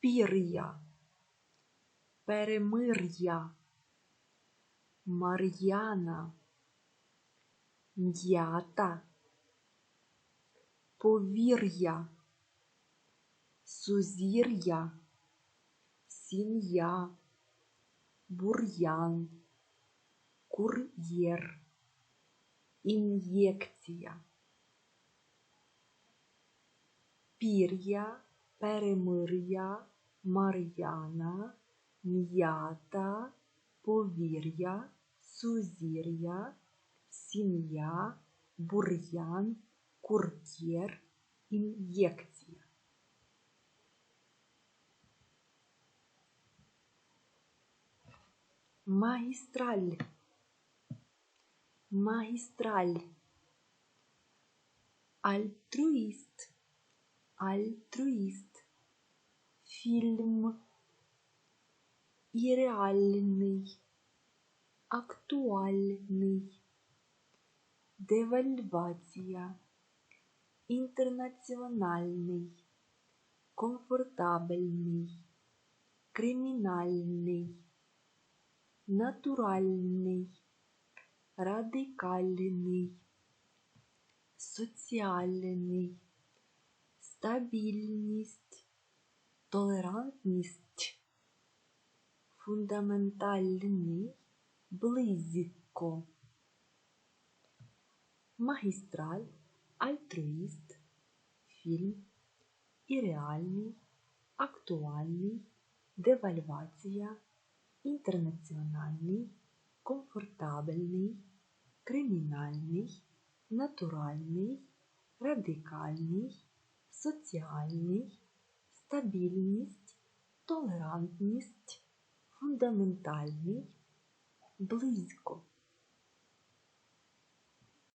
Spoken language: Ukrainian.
пір'я, перемир'я, мар'яна, м'ята, повір'я, сузір'я, сім'я, бур'ян, кур'єр, ін'єкція. Пір'я, перемир'я, мар'яна, м'ята, повір'я, сузір'я, сім'я, бур'ян, кур'єр, ін'єкція. Магістраль. Магістраль. Альтруїст. Альтруїст. Фільм. Ірреальний. Актуальний. Девальвація. Інтернаціональний. Комфортабельний. Кримінальний. Натуральний. Радикальний. Соціальний. Стабільність. Толерантність. Фундаментальний. Близько. Магістраль. Альтруїст. Фільм. Ірреальний. Актуальний. Девальвація. Інтернаціональний. Комфортабельний. Кримінальний. Натуральний. Радикальний. Соціальний. Стабільність. Толерантність. Фундаментальний. Близько.